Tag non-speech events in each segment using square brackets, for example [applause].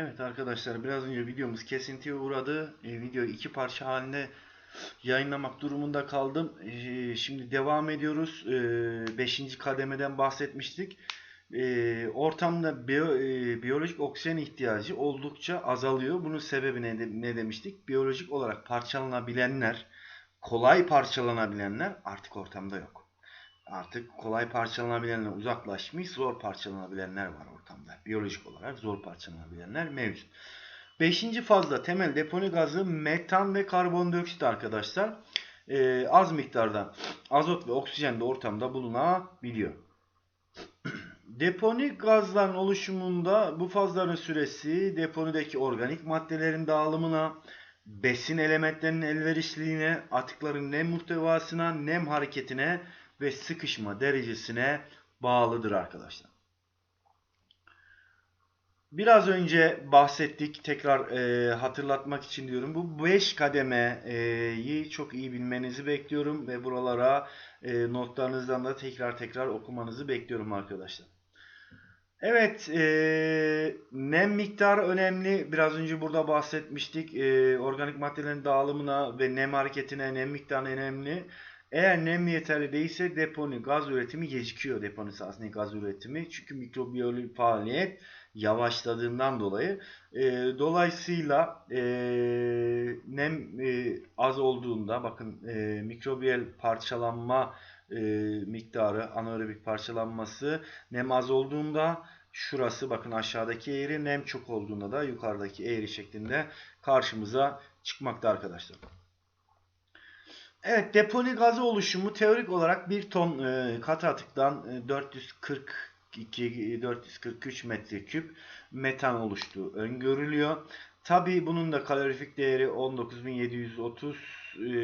Evet arkadaşlar biraz önce videomuz kesintiye uğradı. E, videoyu iki parça halinde yayınlamak durumunda kaldım. E, şimdi devam ediyoruz. 5. kademeden bahsetmiştik. E, ortamda biyo, e, biyolojik oksijen ihtiyacı oldukça azalıyor. Bunun sebebi ne, ne demiştik? Biyolojik olarak parçalanabilenler, kolay parçalanabilenler artık ortamda yok. Artık kolay parçalanabilenler uzaklaşmış, zor parçalanabilenler var ortamda. Biyolojik olarak zor parçalanabilenler mevcut. Beşinci fazla temel deponi gazı metan ve karbondioksit arkadaşlar. Ee, az miktarda azot ve oksijen de ortamda bulunabiliyor. [clears throat] Deponi gazların oluşumunda bu fazların süresi deponideki organik maddelerin dağılımına, besin elementlerinin elverişliliğine, atıkların nem muhtevasına, nem hareketine ve sıkışma derecesine bağlıdır arkadaşlar. Biraz önce bahsettik. Tekrar e, hatırlatmak için diyorum. Bu 5 kademeyi çok iyi bilmenizi bekliyorum ve buralara e, notlarınızdan da tekrar tekrar okumanızı bekliyorum arkadaşlar. Evet, e, nem miktarı önemli. Biraz önce burada bahsetmiştik. E, organik maddelerin dağılımına ve nem hareketine nem miktarı önemli. Eğer nem yeterli değilse deponi gaz üretimi gecikiyor deponi sahasında gaz üretimi. Çünkü mikrobiyolojik faaliyet yavaşladığından dolayı. E, dolayısıyla e, nem e, az olduğunda bakın e, mikrobiyel parçalanma e, miktarı anaerobik parçalanması nem az olduğunda şurası bakın aşağıdaki eğri nem çok olduğunda da yukarıdaki eğri şeklinde karşımıza çıkmakta arkadaşlar. Evet deponi gazı oluşumu teorik olarak 1 ton e, katı atıktan e, 442 443 metreküp metan oluştuğu öngörülüyor. Tabi bunun da kalorifik değeri 19.730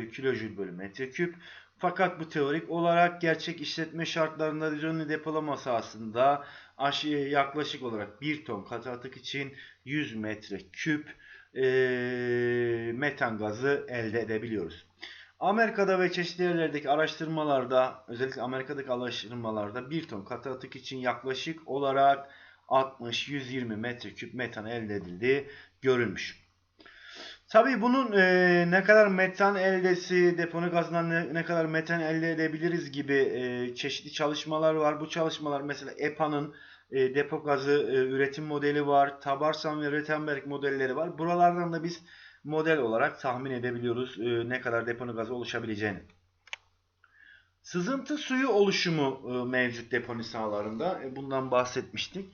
e, kilojül bölü metreküp. Fakat bu teorik olarak gerçek işletme şartlarında düzenli depolama sahasında aşı- yaklaşık olarak 1 ton katı atık için 100 metreküp e, metan gazı elde edebiliyoruz. Amerika'da ve çeşitli yerlerdeki araştırmalarda, özellikle Amerika'daki araştırmalarda 1 ton katı atık için yaklaşık olarak 60-120 metreküp metan elde edildiği görülmüş. Tabii bunun e, ne kadar metan eldesi, deponi gazından ne, ne kadar metan elde edebiliriz gibi e, çeşitli çalışmalar var. Bu çalışmalar mesela EPA'nın e, depo gazı e, üretim modeli var. Tabarsan ve Rottenberg modelleri var. Buralardan da biz model olarak tahmin edebiliyoruz e, ne kadar deponi gazı oluşabileceğini. Sızıntı suyu oluşumu e, mevcut deponi sahalarında. E, bundan bahsetmiştik.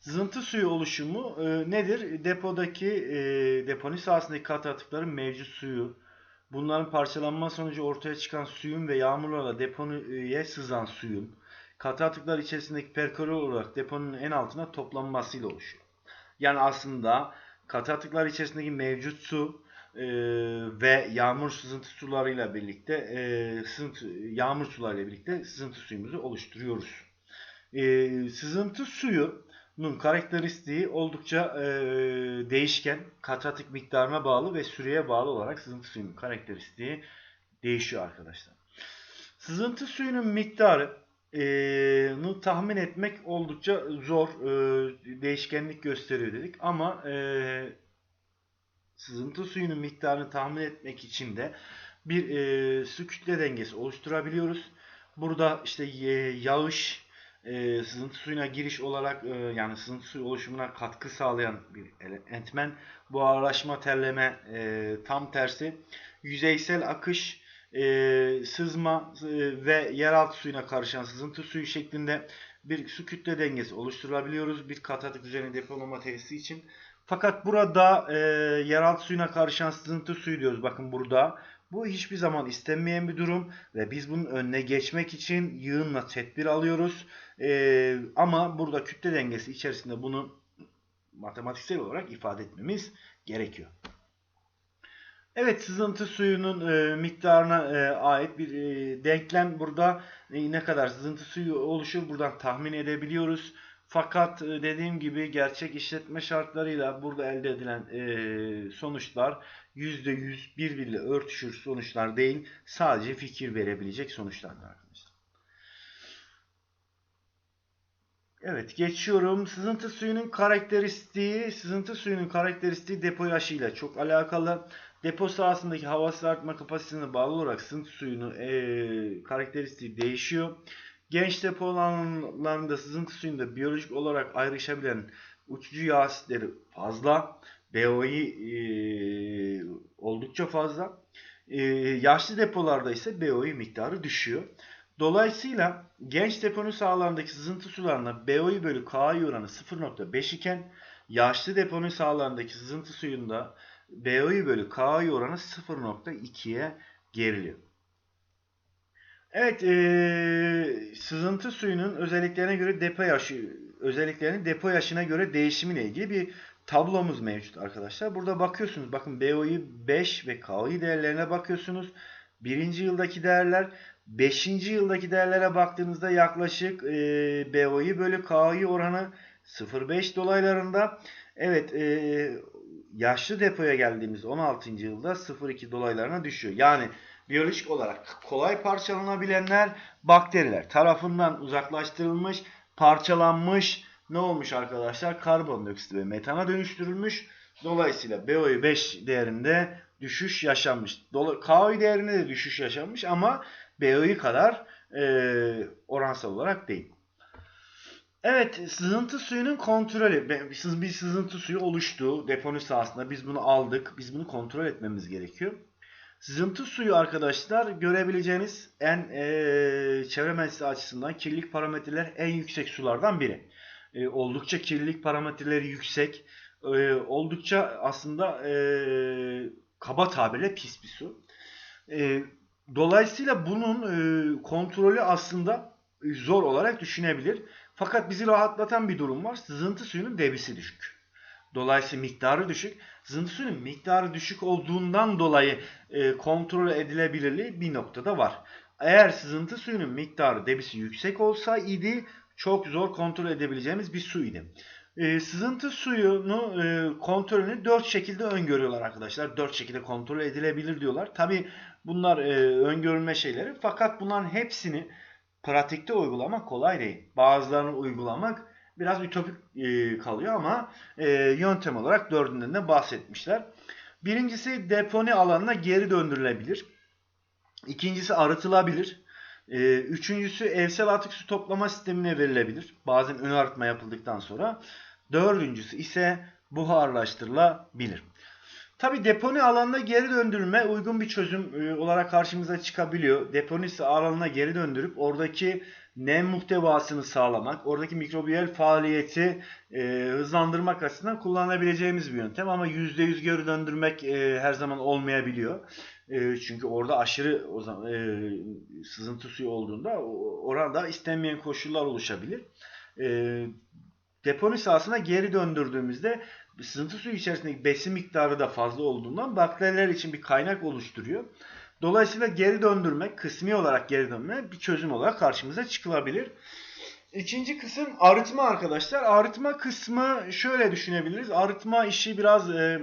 Sızıntı suyu oluşumu e, nedir? Depodaki e, deponi sahasındaki katı atıkların mevcut suyu, bunların parçalanma sonucu ortaya çıkan suyun ve yağmurlarla depoya sızan suyun katı atıklar içerisindeki perkolor olarak deponun en altına toplanmasıyla oluşuyor. Yani aslında katı atıklar içerisindeki mevcut su e, ve yağmur sızıntı sularıyla birlikte e, sızıntı, yağmur sularıyla birlikte sızıntı suyumuzu oluşturuyoruz. E, sızıntı suyunun karakteristiği oldukça e, değişken, katı atık miktarına bağlı ve süreye bağlı olarak sızıntı suyunun karakteristiği değişiyor arkadaşlar. Sızıntı suyunun miktarı e, tahmin etmek oldukça zor. Değişkenlik gösteriyor dedik ama sızıntı suyunun miktarını tahmin etmek için de bir su kütle dengesi oluşturabiliyoruz. Burada işte yağış sızıntı suyuna giriş olarak yani sızıntı suyu oluşumuna katkı sağlayan bir ele- etmen. Buharlaşma, terleme tam tersi. Yüzeysel akış, e, sızma e, ve yeraltı suyuna karışan sızıntı suyu şeklinde bir su kütle dengesi oluşturabiliyoruz. Bir kat atık üzerine depolama tesisi için. Fakat burada e, yeraltı suyuna karışan sızıntı suyu diyoruz. Bakın burada. Bu hiçbir zaman istenmeyen bir durum ve biz bunun önüne geçmek için yığınla tedbir alıyoruz. E, ama burada kütle dengesi içerisinde bunu matematiksel olarak ifade etmemiz gerekiyor. Evet sızıntı suyunun e, miktarına e, ait bir e, denklem burada e, ne kadar sızıntı suyu oluşur buradan tahmin edebiliyoruz. Fakat e, dediğim gibi gerçek işletme şartlarıyla burada elde edilen e, sonuçlar %100 birbiriyle örtüşür sonuçlar değil. Sadece fikir verebilecek sonuçlardır arkadaşlar. Evet geçiyorum. Sızıntı suyunun karakteristiği, sızıntı suyunun karakteristiği depo yaşıyla çok alakalı. Depo sahasındaki hava artma kapasitesine bağlı olarak sızıntı suyunun eee, karakteristiği değişiyor. Genç depo alanlarında sızıntı suyunda biyolojik olarak ayrışabilen uçucu yağ asitleri fazla. BOI eee, oldukça fazla. Eee, yaşlı depolarda ise BOI miktarı düşüyor. Dolayısıyla genç deponun sahalarındaki sızıntı sularına BOI bölü KI oranı 0.5 iken yaşlı deponun sahalarındaki sızıntı suyunda BOI bölü KI oranı 0.2'ye geriliyor. Evet, eee, sızıntı suyunun özelliklerine göre depo yaşı, özelliklerinin depo yaşına göre değişimiyle ilgili bir tablomuz mevcut arkadaşlar. Burada bakıyorsunuz, bakın BOI 5 ve KI değerlerine bakıyorsunuz. Birinci yıldaki değerler, 5. yıldaki değerlere baktığınızda yaklaşık eee BOI bölü KI oranı 0.5 dolaylarında. Evet, eee, yaşlı depoya geldiğimiz 16. yılda 0.2 dolaylarına düşüyor. Yani biyolojik olarak kolay parçalanabilenler bakteriler tarafından uzaklaştırılmış, parçalanmış ne olmuş arkadaşlar? Karbondioksit ve metana dönüştürülmüş. Dolayısıyla BOI 5 değerinde düşüş yaşanmış. KI değerinde de düşüş yaşanmış ama BOI kadar e, oransal olarak değil. Evet, sızıntı suyunun kontrolü. Bir sız- bir sızıntı suyu oluştu deponu sahasında. Biz bunu aldık. Biz bunu kontrol etmemiz gerekiyor. Sızıntı suyu arkadaşlar görebileceğiniz en eee çevre mühendisliği açısından kirlilik parametreler en yüksek sulardan biri. Eee, oldukça kirlilik parametreleri yüksek. Eee, oldukça aslında eee, kaba tabirle pis bir su. Eee, dolayısıyla bunun eee, kontrolü aslında zor olarak düşünebilir. Fakat bizi rahatlatan bir durum var. Sızıntı suyunun debisi düşük. Dolayısıyla miktarı düşük. Sızıntı suyunun miktarı düşük olduğundan dolayı e, kontrol edilebilirliği bir noktada var. Eğer sızıntı suyunun miktarı debisi yüksek olsaydı çok zor kontrol edebileceğimiz bir su idi. E, sızıntı suyunu e, kontrolünü 4 şekilde öngörüyorlar arkadaşlar. 4 şekilde kontrol edilebilir diyorlar. Tabi bunlar e, öngörülme şeyleri fakat bunların hepsini pratikte uygulamak kolay değil. Bazılarını uygulamak biraz ütopik e, kalıyor ama e, yöntem olarak dördünden de bahsetmişler. Birincisi deponi alanına geri döndürülebilir. İkincisi arıtılabilir. E, üçüncüsü evsel atık su toplama sistemine verilebilir. Bazen ön arıtma yapıldıktan sonra. Dördüncüsü ise buharlaştırılabilir. Tabi deponi alanına geri döndürülme uygun bir çözüm e, olarak karşımıza çıkabiliyor. Deponi alanına geri döndürüp oradaki nem muhtevasını sağlamak, oradaki mikrobiyal faaliyeti e, hızlandırmak açısından kullanabileceğimiz bir yöntem. Ama %100 geri döndürmek e, her zaman olmayabiliyor. E, çünkü orada aşırı o zaman e, sızıntı suyu olduğunda orada istenmeyen koşullar oluşabilir. E, deponi sahasına geri döndürdüğümüzde sızıntı suyu içerisindeki besin miktarı da fazla olduğundan bakteriler için bir kaynak oluşturuyor. Dolayısıyla geri döndürmek, kısmi olarak geri dönme bir çözüm olarak karşımıza çıkılabilir. İkinci kısım arıtma arkadaşlar. Arıtma kısmı şöyle düşünebiliriz. Arıtma işi biraz e,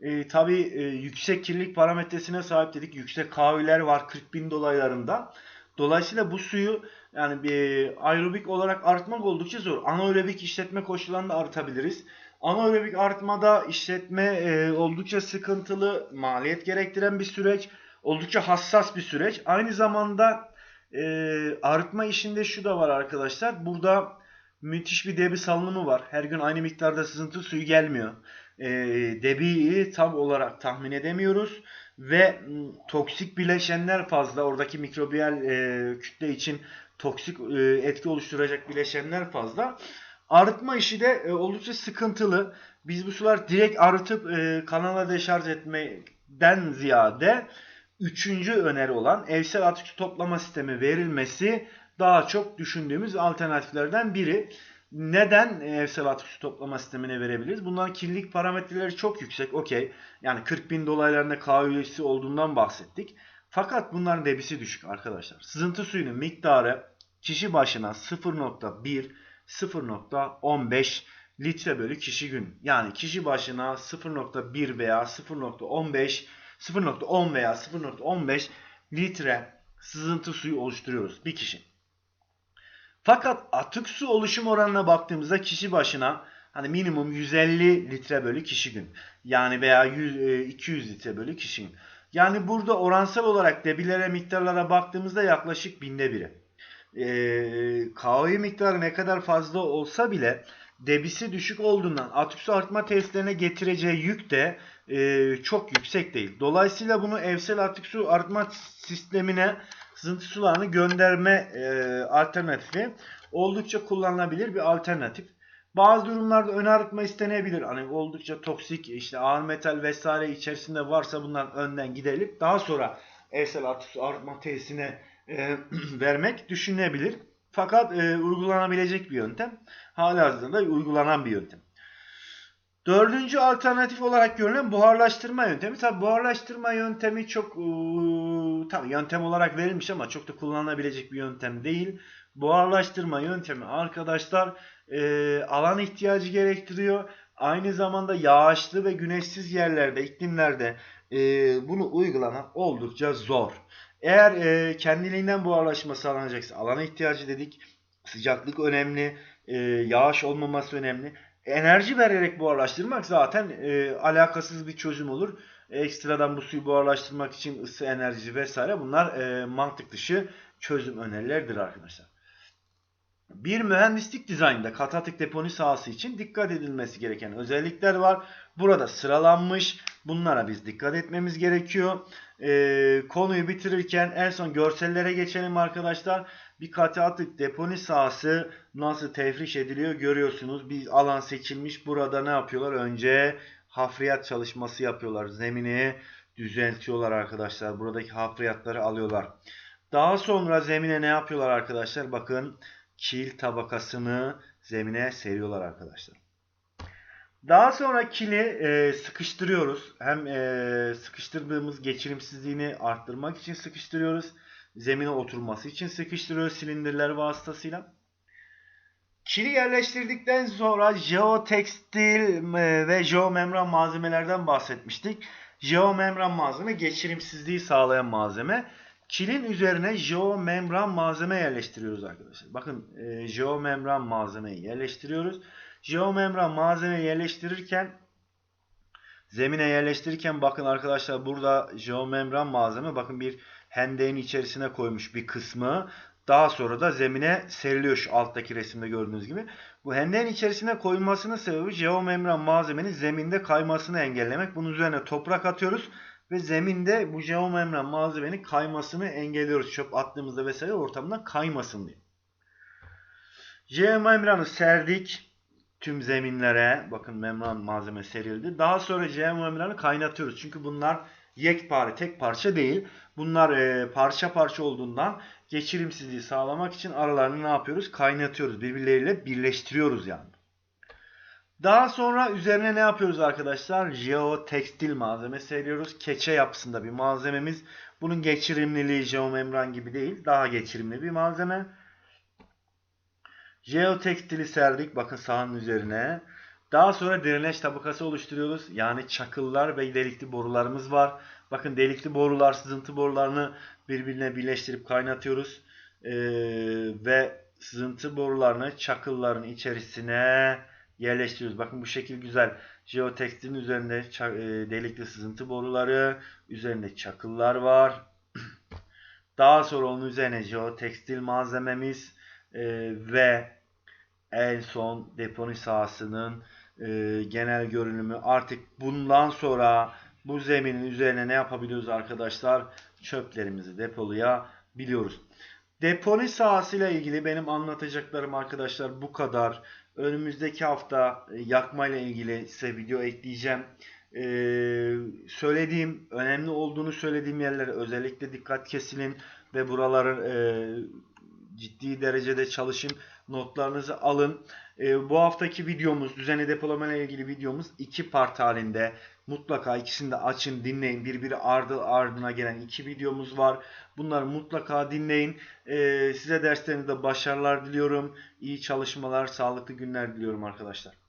e, tabii e, yüksek kirlilik parametresine sahip dedik. Yüksek kahveler var 40 bin dolaylarında. Dolayısıyla bu suyu yani bir aerobik olarak arıtmak oldukça zor. Anaerobik işletme koşullarında arıtabiliriz. Anaerobik arıtmada işletme e, oldukça sıkıntılı, maliyet gerektiren bir süreç. Oldukça hassas bir süreç. Aynı zamanda e, arıtma işinde şu da var arkadaşlar. Burada müthiş bir debi salınımı var. Her gün aynı miktarda sızıntı suyu gelmiyor. E, debiyi tam olarak tahmin edemiyoruz. Ve toksik bileşenler fazla. Oradaki mikrobiyal e, kütle için toksik e, etki oluşturacak bileşenler fazla. Arıtma işi de e, oldukça sıkıntılı. Biz bu sular direkt arıtıp e, kanala deşarj etmekten ziyade üçüncü öneri olan evsel atık toplama sistemi verilmesi daha çok düşündüğümüz alternatiflerden biri. Neden evsel atık su toplama sistemine verebiliriz? Bunların kirlilik parametreleri çok yüksek. Okey. Yani 40 bin dolaylarında KÜ'si olduğundan bahsettik. Fakat bunların debisi düşük arkadaşlar. Sızıntı suyunun miktarı kişi başına 0.1 0.15 litre bölü kişi gün. Yani kişi başına 0.1 veya 0.15 0.10 veya 0.15 litre sızıntı suyu oluşturuyoruz bir kişi. Fakat atık su oluşum oranına baktığımızda kişi başına hani minimum 150 litre bölü kişi gün. Yani veya 100, e, 200 litre bölü kişi gün. Yani burada oransal olarak debilere miktarlara baktığımızda yaklaşık binde biri. Ee, KO'yu miktarı ne kadar fazla olsa bile debisi düşük olduğundan atık su arıtma tesislerine getireceği yük de e, çok yüksek değil. Dolayısıyla bunu evsel atık su arıtma sistemine sızıntı sularını gönderme e, alternatifi oldukça kullanılabilir bir alternatif. Bazı durumlarda ön arıtma istenebilir. Hani oldukça toksik işte ağır metal vesaire içerisinde varsa bundan önden giderilip daha sonra evsel atık su arıtma tesisine e, [clears throat] vermek düşünülebilir. Fakat e, uygulanabilecek bir yöntem. Halihazırda da uygulanan bir yöntem. Dördüncü alternatif olarak görülen buharlaştırma yöntemi. Tabi buharlaştırma yöntemi çok e, tabii yöntem olarak verilmiş ama çok da kullanılabilecek bir yöntem değil. Buharlaştırma yöntemi arkadaşlar e, alan ihtiyacı gerektiriyor. Aynı zamanda yağışlı ve güneşsiz yerlerde, iklimlerde e, bunu uygulamak oldukça zor. Eğer e, kendiliğinden buharlaşma sağlanacaksa alana ihtiyacı dedik. Sıcaklık önemli, e, yağış olmaması önemli. Enerji vererek buharlaştırmak zaten e, alakasız bir çözüm olur. Ekstradan bu suyu buharlaştırmak için ısı enerjisi vesaire bunlar e, mantık dışı çözüm önerileridir arkadaşlar. Bir mühendislik dizaynında katatık deponi sahası için dikkat edilmesi gereken özellikler var. Burada sıralanmış. Bunlara biz dikkat etmemiz gerekiyor. Ee, konuyu bitirirken en son görsellere geçelim arkadaşlar. Bir katı atık deponi sahası nasıl tefriş ediliyor görüyorsunuz. Bir alan seçilmiş. Burada ne yapıyorlar? Önce hafriyat çalışması yapıyorlar. Zemini düzeltiyorlar arkadaşlar. Buradaki hafriyatları alıyorlar. Daha sonra zemine ne yapıyorlar arkadaşlar? Bakın kil tabakasını zemine seriyorlar arkadaşlar. Daha sonra kili e, sıkıştırıyoruz. Hem e, sıkıştırdığımız geçirimsizliğini arttırmak için sıkıştırıyoruz. Zemine oturması için sıkıştırıyoruz silindirler vasıtasıyla. Kili yerleştirdikten sonra jeotekstil e, ve jeomembran malzemelerden bahsetmiştik. Jeomembran malzeme geçirimsizliği sağlayan malzeme. Kilin üzerine jeomembran malzeme yerleştiriyoruz arkadaşlar. Bakın e, jeomembran malzemeyi yerleştiriyoruz. Jeomembran malzeme yerleştirirken zemine yerleştirirken bakın arkadaşlar burada jeomembran malzeme bakın bir hendeğin içerisine koymuş bir kısmı. Daha sonra da zemine seriliyor şu alttaki resimde gördüğünüz gibi. Bu hendeğin içerisine koyulmasının sebebi jeomembran malzemenin zeminde kaymasını engellemek. Bunun üzerine toprak atıyoruz ve zeminde bu jeomembran malzemenin kaymasını engelliyoruz. Çöp attığımızda vesaire ortamdan kaymasın diye. Jeomembranı serdik tüm zeminlere. Bakın membran malzeme serildi. Daha sonra jeomembranı kaynatıyoruz. Çünkü bunlar yekpare, tek parça değil. Bunlar e, parça parça olduğundan geçirimsizliği sağlamak için aralarını ne yapıyoruz? Kaynatıyoruz. Birbirleriyle birleştiriyoruz yani. Daha sonra üzerine ne yapıyoruz arkadaşlar? Jeotekstil malzeme seriyoruz. Keçe yapısında bir malzememiz. Bunun geçirimliliği jeomembran gibi değil. Daha geçirimli bir malzeme. Jeotekstili serdik. Bakın sahanın üzerine. Daha sonra drenaj tabakası oluşturuyoruz. Yani çakıllar ve delikli borularımız var. Bakın delikli borular, sızıntı borularını birbirine birleştirip kaynatıyoruz. Ee, ve sızıntı borularını çakılların içerisine yerleştiriyoruz. Bakın bu şekil güzel. Jeotekstilin üzerinde e, delikli sızıntı boruları, üzerinde çakıllar var. [clears throat] Daha sonra onun üzerine jeotekstil malzememiz e, ve en son deponi sahasının e, genel görünümü. Artık bundan sonra bu zeminin üzerine ne yapabiliyoruz arkadaşlar? Çöplerimizi depolayabiliyoruz. Deponi sahasıyla ilgili benim anlatacaklarım arkadaşlar bu kadar. Önümüzdeki hafta e, yakma ile ilgili size video ekleyeceğim. Ee, söylediğim, önemli olduğunu söylediğim yerlere özellikle dikkat kesilin ve buraları e, ciddi derecede çalışın. Notlarınızı alın. E, bu haftaki videomuz, düzenli depolama ile ilgili videomuz iki part halinde. Mutlaka ikisini de açın, dinleyin. Birbiri ardı ardına gelen iki videomuz var. Bunları mutlaka dinleyin. E, size derslerinizde başarılar diliyorum. İyi çalışmalar, sağlıklı günler diliyorum arkadaşlar.